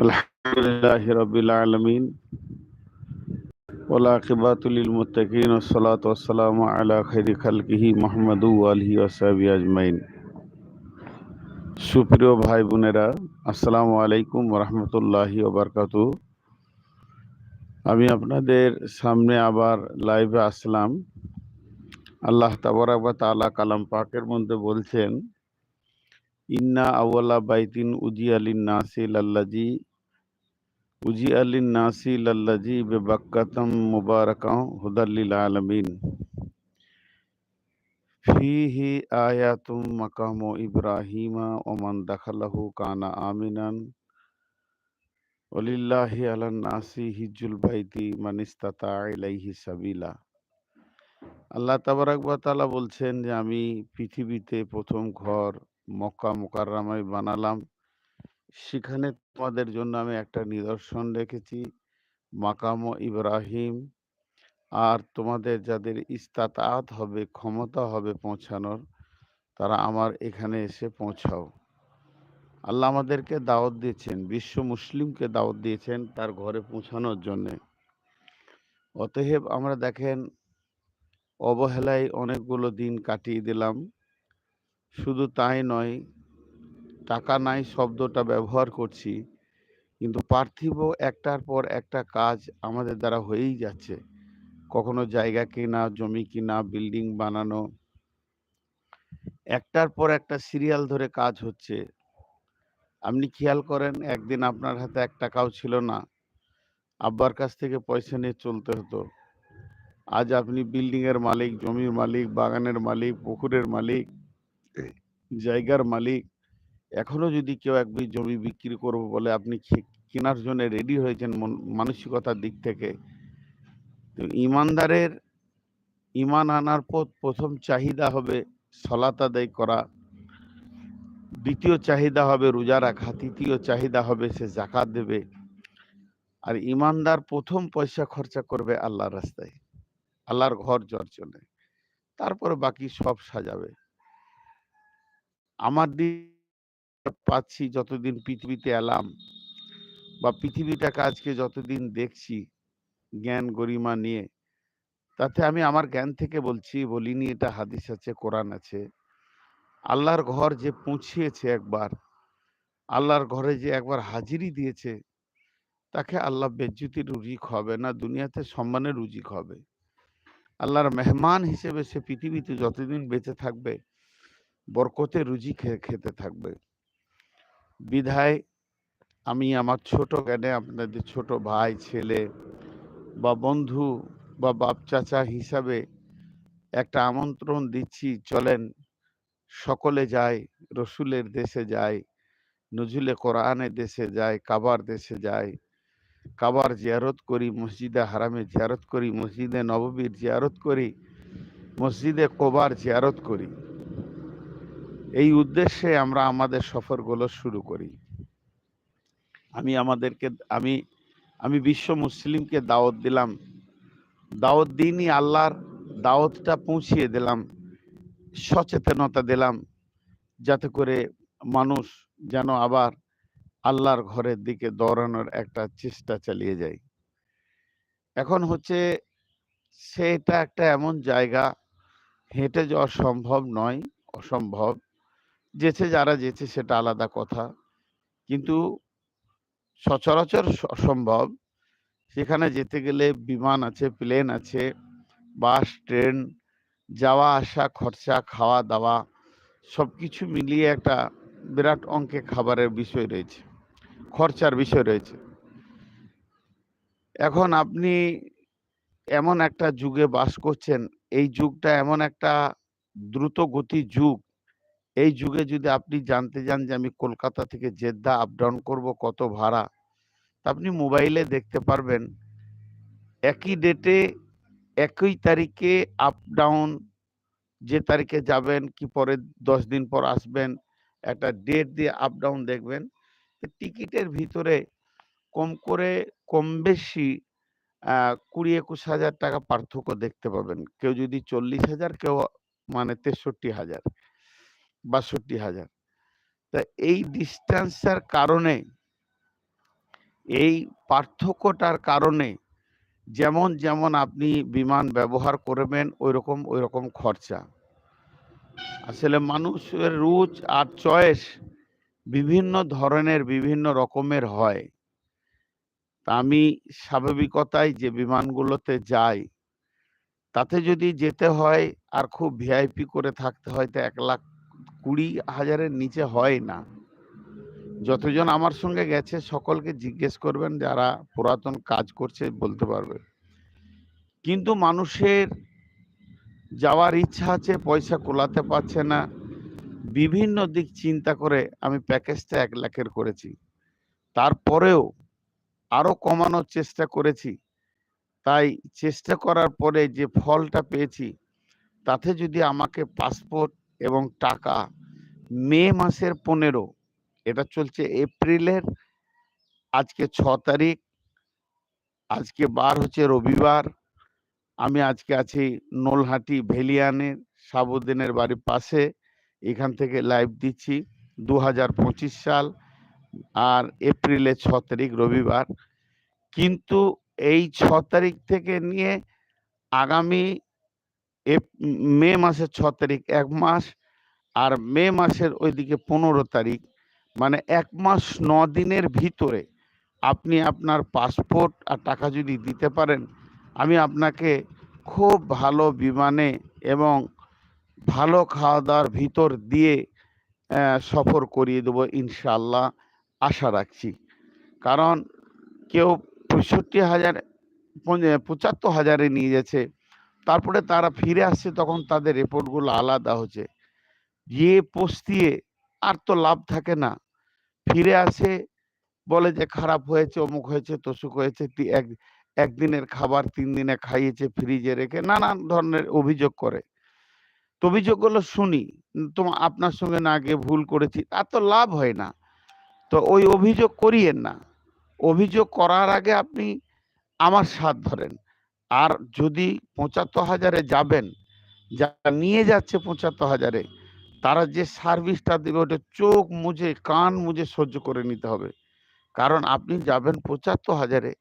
الحمد لله رب العالمين والعاقبة للمتقين والصلاة والسلام على خير خلقه محمد وآله وصحبه أجمعين সুপ্রিয় ভাই বোনেরা আসসালামু আলাইকুম রহমতুল্লাহি ওবরকাত আমি আপনাদের সামনে আবার লাইভে আসলাম আল্লাহ তাবারাক তাআলা কালাম পাকের মধ্যে বলছেন ইন্না আওয়ালা বাইতিন উজি আলিন নাসি লাল্লাজি উজি আলিন নাসি লাল্লাজি বেবাক্কাতম মুবারাকাম হুদাল্লিল আলামিন। ফিহি আয়াতুম মাকামু ইব্রাহিমা ওমান দাখালাহু কানা আমিনান। ওলিল্লাহি আলান নাসি হিজুল বাইতি মান ইস্তাতা ইলাইহি সাবিলা। আল্লাহ তাবারাক ওয়া তাআলা বলছেন যে, আমি পৃথিবীতে প্রথম ঘর মক্কা মুকাররামায় বানালাম। সেখানে তোমাদের জন্য আমি একটা নিদর্শন রেখেছি। মাকাম ইব্রাহিম। আর তোমাদের যাদের ইস্তাতাত হবে, ক্ষমতা হবে পৌঁছানোর, তারা আমার এখানে এসে পৌঁছাও। আল্লাহ আমাদেরকে দাওয়াত দিয়েছেন, বিশ্ব মুসলিমকে দাওয়াত দিয়েছেন তার ঘরে পৌঁছানোর জন্যে। অতএব আমরা দেখেন, অবহেলায় অনেকগুলো দিন কাটিয়ে দিলাম। শুধু তাই নয় টাকা নাই শব্দটা ব্যবহার করছি। কিন্তু পার্থিব একটার পর একটা কাজ আমাদের দ্বারা হয়েই যাচ্ছে। কখনো জায়গা কেনা, জমি কিনা, বিল্ডিং বানানো। একটার পর একটা সিরিয়াল ধরে কাজ হচ্ছে। আপনি খেয়াল করেন, একদিন আপনার হাতে এক টাকাও ছিল না। আব্বার কাছ থেকে পয়সা নিয়ে চলতে হতো। আজ আপনি বিল্ডিং এর মালিক, জমির মালিক, বাগানের মালিক, পুকুরের মালিক, জায়গার মালিক এখনও যদি কেউ এক বিঘ জমি বিক্রি করব বলে আপনি কেনার জন্য রেডি হয়েছেন মানসিকতার দিক থেকে, তো ইমানদারের, ইমান আনার পর প্রথম চাহিদা হবে সলাত আদায় করা, দ্বিতীয় চাহিদা হবে রোজা রাখা, তৃতীয় চাহিদা হবে সে জাকাত দেবে, আর ইমানদার প্রথম পয়সা খরচা করবে আল্লাহর রাস্তায়, আল্লাহর ঘর চলে তারপরে বাকি সব সাজাবে। আমার দিন পাচ্ছি, যতদিন পৃথিবীতে এলাম বা পৃথিবীটাকে আজকে যতদিন দেখছি, জ্ঞান গরিমা নিয়ে, তাতে আমি আমার জ্ঞান থেকে বলছি, বলিনি এটা হাদিস আছে, কোরআন আছে। আল্লাহর ঘর যে পৌঁছিয়েছে একবার, আল্লাহর ঘরে যে একবার হাজিরি দিয়েছে, তাকে আল্লাহ বেজ্জুতি রুজিক হবে না, দুনিয়াতে সম্মানের রুজিক হবে। আল্লাহর মেহমান হিসেবে সে পৃথিবীতে যতদিন বেঁচে থাকবে বরকতে রুজি খেতে থাকবে। বিধায় আমি আমার ছোট জ্ঞানে আপনাদের ছোট ভাই, ছেলে বা বন্ধু বা বাপ, চাচা হিসাবে একটা আমন্ত্রণ দিচ্ছি, চলেন সকলে যায় রসুলের দেশে যায় নজরুলে কোরআনের দেশে যায় কাবার দেশে যায় কাবার জিয়ারত করি, মসজিদে হারামে জিয়ারত করি, মসজিদে নববীর জিয়ারত করি, মসজিদে কোবার জিয়ারত করি। এই উদ্দেশ্যে আমরা আমাদের সফরগুলো শুরু করি। আমি আমাদেরকে, আমি আমি বিশ্ব মুসলিমকে দাওয়াত দিলাম। দাওয়াত দিনই আল্লাহর দাওয়াতটা পৌঁছিয়ে দিলাম। সচেতনতা দিলাম, যাতে করে মানুষ যেন আবার আল্লাহর ঘরের দিকে দৌড়ানোর একটা চেষ্টা চালিয়ে যায়। এখন হচ্ছে সেটা একটা এমন জায়গা, হেঁটে যাওয়া সম্ভব নয়, অসম্ভব। যেছে, যারা যেছে সেটা আলাদা কথা। কিন্তু সচরাচর অসম্ভব সেখানে যেতে গেলে বিমান আছে, প্লেন আছে, বাস, ট্রেন, যাওয়া, আসা, খরচা, খাওয়া, দাওয়া সব কিছু মিলিয়ে একটা বিরাট অঙ্কে খাবারের বিষয় রয়েছে, খরচার বিষয় রয়েছে। এখন আপনি এমন একটা যুগে বাস করছেন, এই যুগটা এমন একটা দ্রুত গতির যুগ এই যুগে যদি আপনি জানতে যান যে আমি কলকাতা থেকে জেদ্দা আপ ডাউন করব কত ভাড়া, তা আপনি মোবাইলে দেখতে পারবেন। একই ডেটে একই তারিখে আপ ডাউন যে তারিখে যাবেন, কি পরে দশ দিন পর আসবেন, একটা ডেট দিয়ে আপ ডাউন দেখবেন টিকিটের ভিতরে কম করে কম বেশি কুড়ি একুশ হাজার টাকা পার্থক্য দেখতে পাবেন। কেউ যদি চল্লিশ হাজার, কেউ মানে তেষট্টি হাজার। বাষট্টি হাজার তা এই ডিস্টেন্সের কারণে এই পার্থক্যটার কারণে যেমন, যেমন আপনি বিমান ব্যবহার করবেন ঐরকম, ঐরকম খরচা। আসলে মানুষের রুচ আর চয়েস বিভিন্ন ধরনের বিভিন্ন রকমের হয়। তা আমি স্বাভাবিকতায় যে বিমানগুলোতে যাই, তাতে যদি যেতে হয় আর খুব ভিআইপি করে থাকতে হয় তো ১,২০,০০০ হাজারের নিচে হয় না। যতজন আমার সঙ্গে গেছে সকলকে জিজ্ঞেস করবেন যারা পুরাতন কাজ করছে বলতে পারবে। কিন্তু মানুষের যাওয়ার ইচ্ছা আছে, পয়সা কোলাতে পারছে না। বিভিন্ন দিক চিন্তা করে আমি প্যাকেজটা এক লাখের করেছি। তারপরেও আরও কমানোর চেষ্টা করেছি। তাই চেষ্টা করার পরে যে ফলটা পেয়েছি, তাতে যদি আমাকে পাসপোর্ট এবং টাকা মে মাসের ১৫ এটা চলছে এপ্রিলের, আজকে ছ তারিখ। আজকে বার হচ্ছে রবিবার। আমি আজকে আছি নলহাটি ভেলিয়ানের, সাবুদ্দিনের বাড়ির পাশে। এখান থেকে লাইভ দিচ্ছি ২০২৫ সাল আর এপ্রিলের ছ তারিখ রবিবার। কিন্তু এই ছ তারিখ থেকে নিয়ে আগামী মে মাসের ছ তারিখ এক মাস আর মে মাসের ওইদিকে ১৫ তারিখ মানে এক মাস ন দিনের ভিতরে আপনি আপনার পাসপোর্ট আর টাকা যদি দিতে পারেন, আমি আপনাকে খুব ভালো বিমানে এবং ভালো খাওয়া-দাওয়ার ভিতর দিয়ে সফর করিয়ে দেবো ইনশাআল্লাহ আশা রাখছি। কারণ কেউ পঁয়ষট্টি হাজার পঁচাত্তর হাজারে নিয়ে গেছে। তারপরে তারা ফিরে আসছে তখন তাদের রিপোর্টগুলো আলাদা হচ্ছে। গিয়ে পস্তিয়ে আর তো লাভ থাকে না। ফিরে আসে বলে যে খারাপ হয়েছে, অমুক হয়েছে, তসুক হয়েছে। এক একদিনের খাবার তিন দিনে খাইয়েছে ফ্রিজে রেখে নানান ধরনের অভিযোগ করে। তো অভিযোগগুলো শুনি। তো আপনার সঙ্গে না গিয়ে ভুল করেছি। আর তো লাভ হয় না। তো ওই অভিযোগ করিয়েন না। অভিযোগ করার আগে আপনি আমার সাথ ধরেন। আর যদি পঁচাত্তর হাজারে যাবেন, যারা নিয়ে যাচ্ছে পঁচাত্তর হাজারে তারা যে সার্ভিসটা দেবে ওটা চোখ মুজে, কান মুজে সহ্য করে নিতে হবে। কারণ আপনি যাবেন পঁচাত্তর হাজারে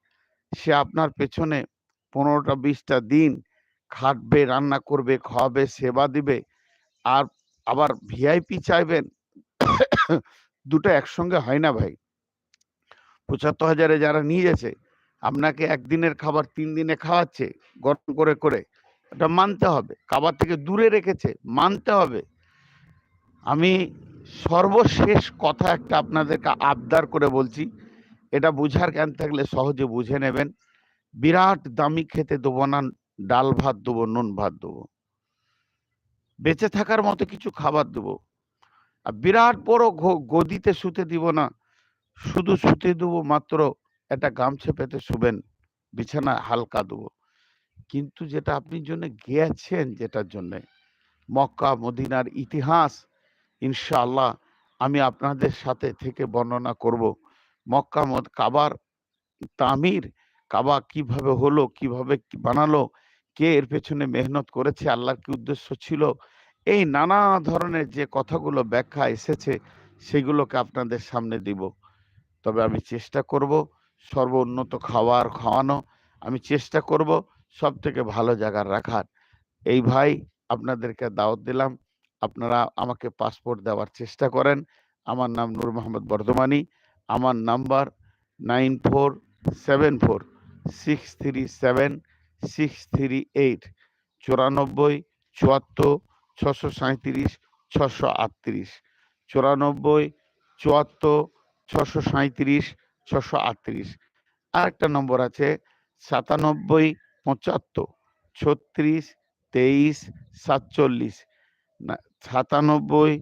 সে আপনার পেছনে পনেরোটা বিশটা দিন খাটবে, রান্না করবে, খাওয়াবে, সেবা দিবে। আর আবার ভিআইপি চাইবেন। দুটো একসঙ্গে হয় না ভাই। পঁচাত্তর হাজারে যারা নিয়ে গেছে, আপনাকে একদিনের খাবার তিন দিনে খাওয়াচ্ছে গরম করে, করে। এটা মানতে হবে। খাবার থেকে দূরে রেখেছে, মানতে হবে। আমি সর্বশেষ কথা একটা আপনাদেরকে আবদার করে বলছি। এটা বুঝার জ্ঞান থাকলে সহজে বুঝে নেবেন। বিরাট দামি খেতে দেবো না, ডাল ভাত দেবো, নুন ভাত দেবো। বেঁচে থাকার মতো কিছু খাবার দেবো। আর বিরাট বড় গদিতে শুতে দিব না। শুধু শুতে দেবো মাত্র একটা গামছা পেতে শুবেন। বিছানা হালকা দেবো। কিন্তু যেটা আপনি জন্য গেছেন যেটার জন্যে, মক্কা মদিনার ইতিহাস ইনশাআল্লাহ আমি আপনাদের সাথে থেকে বর্ণনা করব। মক্কা মদ কাবার তামির, কাবা কীভাবে হলো, কীভাবে বানালো, কে এর পেছনে মেহনত করেছে, আল্লাহর কি উদ্দেশ্য ছিল। এই নানা ধরনের যে কথাগুলো ব্যাখ্যা এসেছে সেগুলোকে আপনাদের সামনে দিব। তবে আমি চেষ্টা করব সর্বোন্নত খাবার খাওয়ানো। আমি চেষ্টা করব সবথেকে ভালো জায়গার রাখার। এই ভাই, আপনাদেরকে দাওয়াত দিলাম। আপনারা আমাকে পাসপোর্ট দেওয়ার চেষ্টা করেন। আমার নাম নূর মোহাম্মদ বর্ধমানী। আমার নাম্বার 9474637638 94 74 637 638 94 74 637 638 আরেকটা নম্বর আছে 97 75 36 23 47 না 97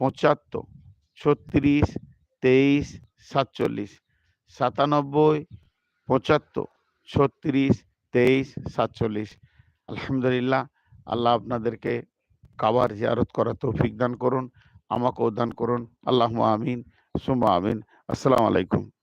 75 36 23 47 97 75 36 23 47 আলহামদুলিল্লাহ আল্লাহ আপনাদেরকে কাবার জিয়ারত করার তৌফিক দান করুন। আমাকেও দান করুন। আল্লাহ আমিন, সুমা আমিন। আসসালামু আলাইকুম।